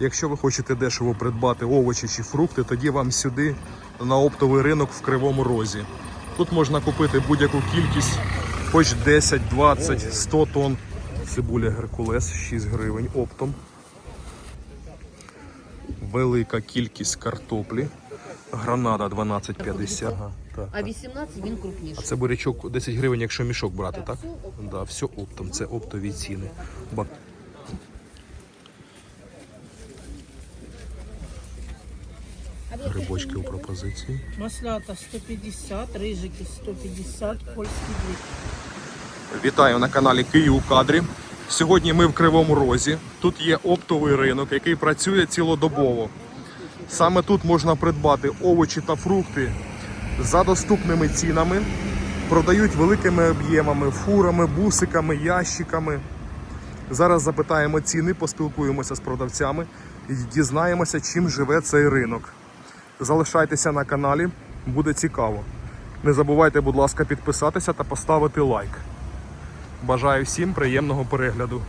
Якщо ви хочете дешево придбати овочі чи фрукти, тоді вам сюди на оптовий ринок в Кривому Розі. Тут можна купити будь-яку кількість, хоч 10, 20, 100 тонн. Цибуля Геркулес 6 гривень оптом. Велика кількість картоплі. Гранада 12,50. Ага, так. А 18 він крупніший. Це бурячок 10 гривень, якщо мішок брати, так? Да, все оптом, це оптові ціни. Грибочки у пропозиції. Маслята 150, рижики 150, польський дві. Вітаю на каналі Київ у кадрі. Сьогодні ми в Кривому Розі. Тут є оптовий ринок, який працює цілодобово. Саме тут можна придбати овочі та фрукти за доступними цінами. Продають великими об'ємами, фурами, бусиками, ящиками. Зараз запитаємо ціни, поспілкуємося з продавцями і дізнаємося, чим живе цей ринок. Залишайтеся на каналі, буде цікаво. Не забувайте, будь ласка, підписатися та поставити лайк. Бажаю всім приємного перегляду.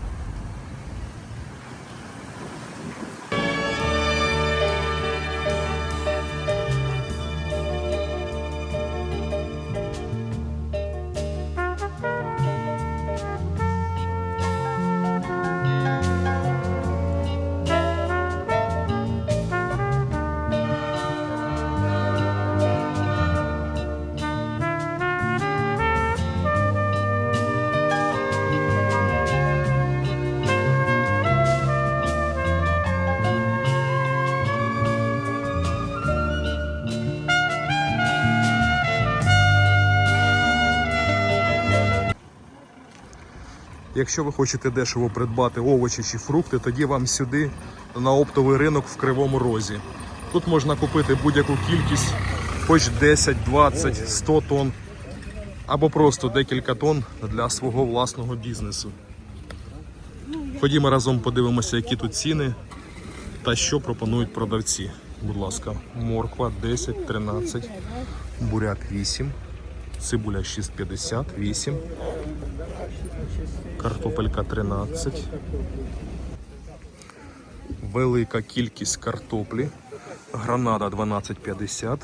Якщо ви хочете дешево придбати овочі чи фрукти, тоді вам сюди на оптовий ринок в Кривому Розі. Тут можна купити будь-яку кількість, хоч 10, 20, 100 тонн, або просто декілька тонн для свого власного бізнесу. Ходімо разом подивимося, які тут ціни та що пропонують продавці. Будь ласка, морква 10, 13, буряк 8, цибуля 6,50, 8, картопелька 13. Велика кількість картоплі. Гранада 12,50,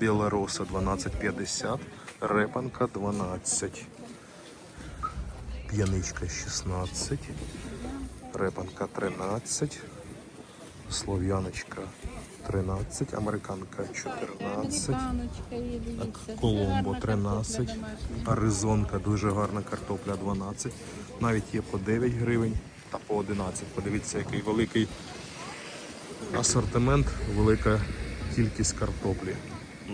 біла роса 12,50, репанка 12, п'яничка 16, репанка 13, слов'яночка 13, американка 14. Так, Коломбо 13, Аризонка дуже гарна картопля 12. Навіть є по 9 гривень та по 11. Подивіться, який великий асортимент, велика кількість картоплі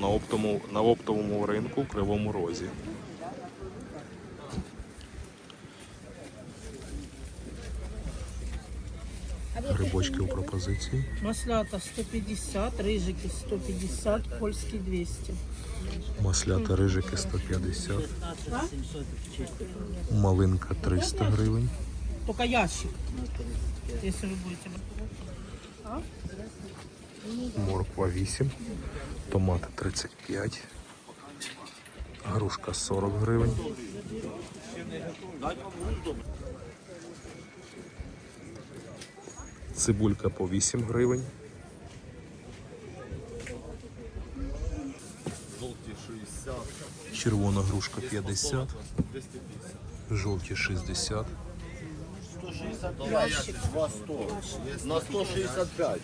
на оптовому, на оптовому ринку в Кривому Розі. Грибочки у пропозиції. Маслята 150, рижики 150, польський 200. Маслята рижики 150, малинка 300 гривень. Только ящик, если вы будете. морква 8, томати 35, грушка 40 гривень. Цибулька по 8 гривень. Червона грушка 50, жовті 60, На 165.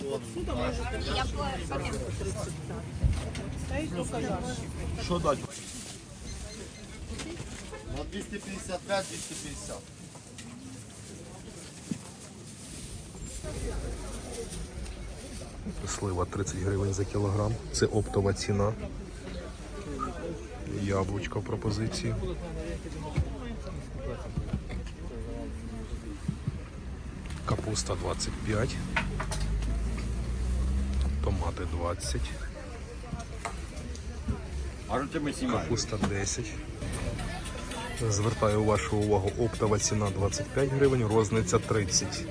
Що дати? На 255, слива 30 гривень за кілограм. Це оптова ціна. Яблучко в пропозиції. Капуста 25. Томати 20. Капуста 10. Звертаю вашу увагу, оптова ціна 25 гривень, розниця 30.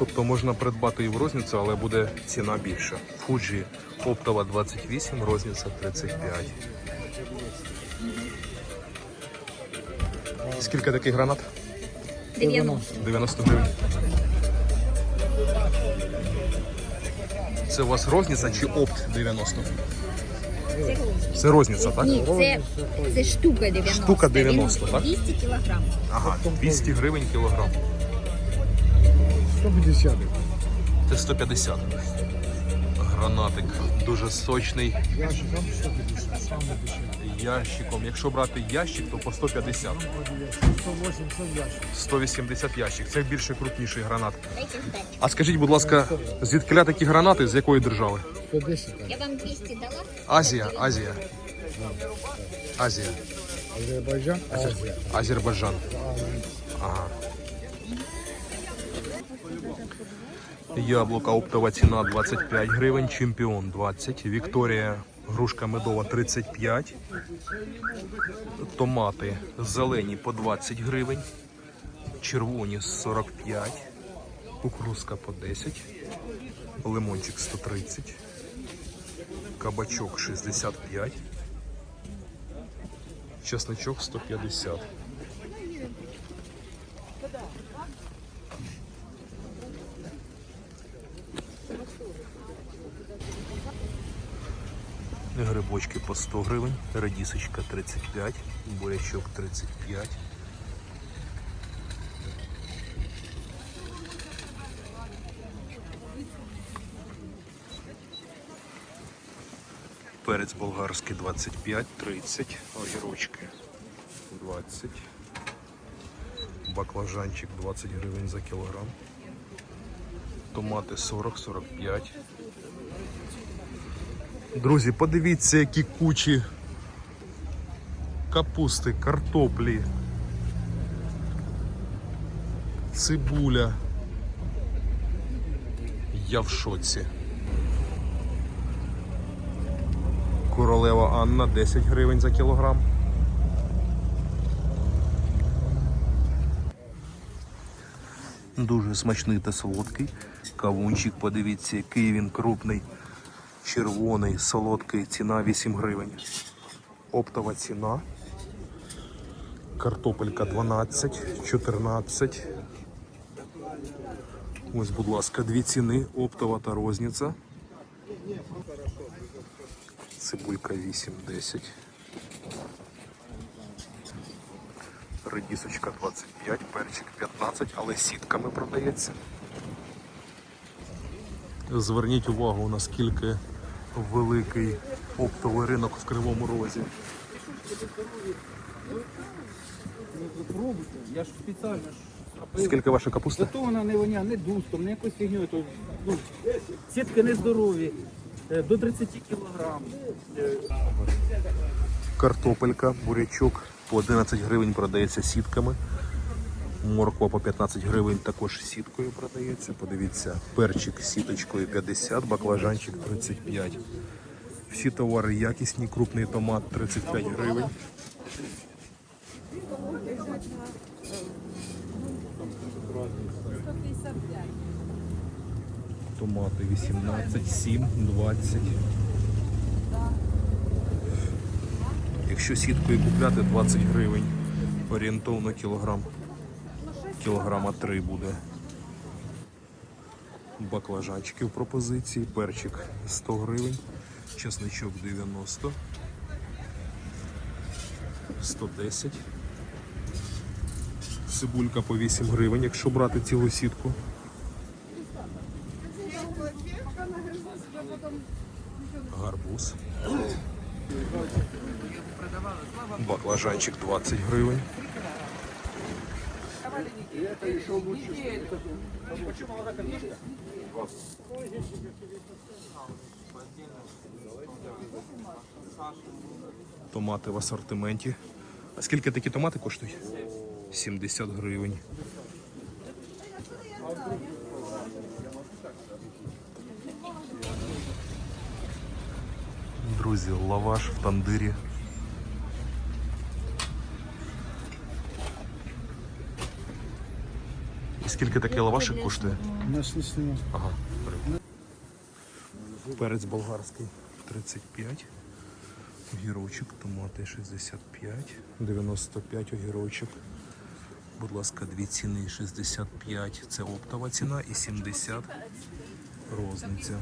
Тобто можна придбати і в розницю, але буде ціна більша. Фуджі оптова 28, розниця 35. Скільки такий гранат? 90. 90 гривень. Це у вас розниця чи опт 90? Це розниця, так? Ні, це, це штука 90. Штука 90, так? 200 кілограм. Ага, 200 гривень кілограм. 150. Це 150. Гранатик дуже сочний. Ящиком 150, саме. Ящиком. Якщо брати ящик, то по 150. 180 ящик. 180 ящик. Це більше крупніший гранат. А скажіть, будь ласка, звідкиля такі гранати з якої держави? 110. Я вам 200 дала. Азія, Азія. Азія. Азербайджан. Азербайджан. Ага. Яблука оптова ціна 25 гривень, чемпіон 20, Вікторія грушка медова 35, томати зелені по 20 гривень, червоні 45, кукурузка по 10, лимончик 130, кабачок 65, чесничок 150. Грибочки по 100 гривень, радісочка 35, бурячок 35. Перець болгарський 25, 30, огірочки 20, баклажанчик 20 гривень за кілограм, томати 40-45. Друзі, подивіться, які кучі капусти, картоплі, цибуля. Я в шоці. Королева Анна 10 гривень за кілограм. Дуже смачний та солодкий. Кавунчик, подивіться, який він крупний. Червоний, солодкий, ціна 8 гривень. Оптова ціна. Картопелька 12, 14. Ось, будь ласка, дві ціни, оптова та розниця. Цибулька 8-10. Редісочка 25, перчик 15, але сітками продається. Зверніть увагу, наскільки великий оптовий ринок в Кривому Розі. Пробуйте, я ж спеціально. Скільки ваша капуста? Зато вона не воня, не дустом, не якоюсь фігньою. То, ну, сітки нездорові, е, до 30 кілограм. Картопелька, бурячок по 11 гривень продається сітками. Морква по 15 гривень також сіткою продається. Подивіться, перчик сіточкою 50, баклажанчик 35. Всі товари якісні, крупний томат 35 гривень. Томати 18, 7, 20. Якщо сіткою купляти 20 гривень, орієнтовно кілограм. Кілограма 3 буде. Баклажанчики в пропозиції, перчик 100 гривень, чесничок 90, 110. Цибулька по 8 гривень, якщо брати цілу сітку. Гарбуз. Баклажанчик 20 гривень. Томати в асортименті. А скільки такі томати коштують? 70 гривень. Друзі, лаваш в тандирі. Скільки такий лавашик коштує? Нас не снимал. Ага. Перець болгарський 35. Огірочок, томати 65, 95 огірочок. Будь ласка, дві ціни 65 це оптова ціна і 70 розниця.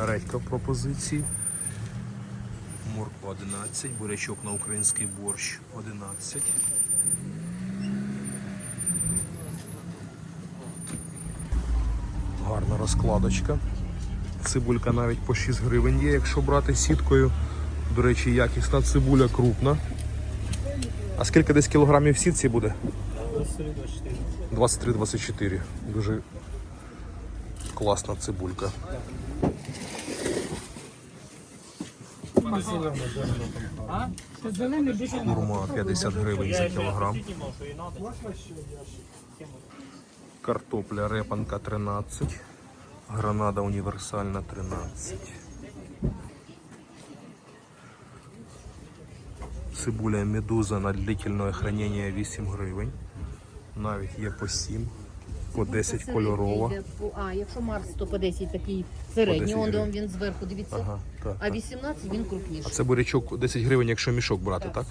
Редька пропозиції. Морква 11, бурячок на український борщ 11. Гарна розкладочка. Цибулька навіть по 6 гривень є, якщо брати сіткою. До речі, якісна цибуля крупна. А скільки десь кілограмів сітці буде? 23-24. Дуже класна цибулька. Курма 50 гривень за кілограм. Картопля репанка 13. Гранада універсальна 13. Цибуля медуза на длительне хранення 8 гривень. Навіть є по 7, по 10 кольорова. А, якщо Марс, то по 10 такий середній, 10 он, гривень. він зверху, дивіться. Ага, так. А 18 він крупніший. А це бурячок 10 гривень, якщо мішок брати, так?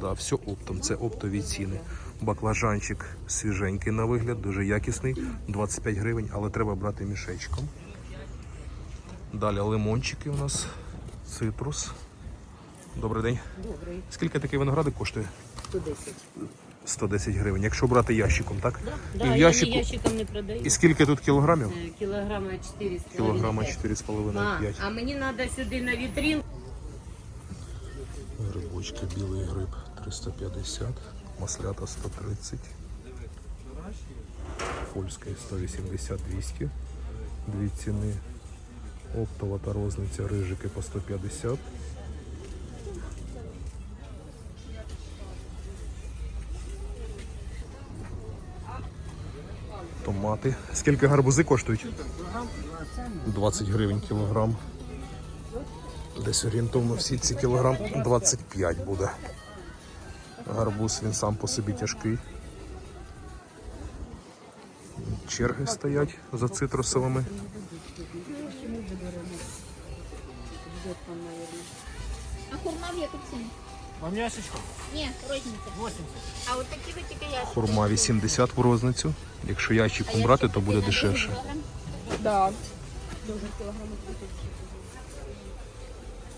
Да, все оптом, це оптові ціни. Баклажанчик свіженький на вигляд, дуже якісний, 25 гривень, але треба брати мішечком. Далі лимончики у нас, цитрус. Добрий день. Добрий, Скільки такий виноградик коштує? 110. 110 гривень. Якщо брати ящиком, так? Да, І в я ящику. не ящиком не продаю. І скільки тут кілограмів? Е, Кілограма 4 з Кілограма 4,5-5. А, а мені треба сюди на вітрин. Грибочки, білий гриб 350, маслята 130, польський 180-200, дві ціни, оптова та розниця рижики по 150. Томати. Скільки гарбузи коштують? 20 гривень кілограм. Десь орієнтовно всі ці кілограм 25 буде. Гарбуз він сам по собі тяжкий. Черги стоять за цитрусовими. А хурма в яку ціну? Вам ящичко? Ні, розниця. 80. А от такі ви тільки я. Хурма 80 в розницю. Якщо ящиком брати, то буде дешевше. Да. Дуже кілограм.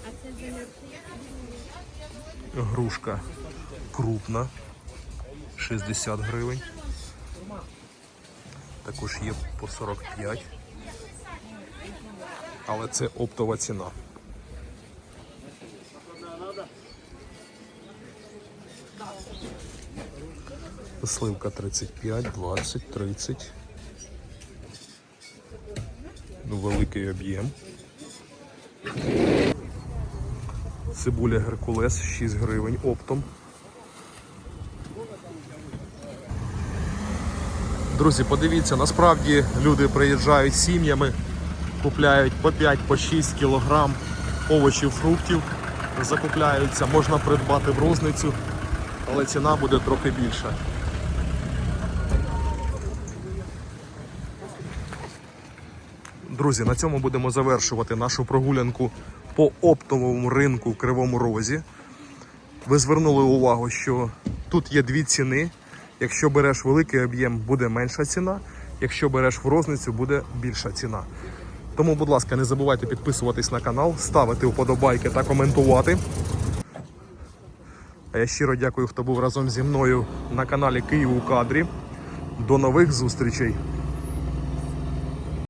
А це замерзли? Грушка крупна 60 гривень. Також є по 45. Але це оптова ціна. Сливка 35, 20, 30. Ну, великий об'єм. Цибуля Геркулес 6 гривень оптом. Друзі, подивіться, насправді люди приїжджають сім'ями, купляють по 5 по 6 кілограм овочів, фруктів, закупляються, можна придбати в розницю, але ціна буде трохи більша. Друзі, на цьому будемо завершувати нашу прогулянку по оптовому ринку в Кривому Розі. Ви звернули увагу, що тут є дві ціни. Якщо береш великий об'єм, буде менша ціна. Якщо береш в розницю, буде більша ціна. Тому, будь ласка, не забувайте підписуватись на канал, ставити вподобайки та коментувати. А я щиро дякую, хто був разом зі мною на каналі Київ у кадрі. До нових зустрічей!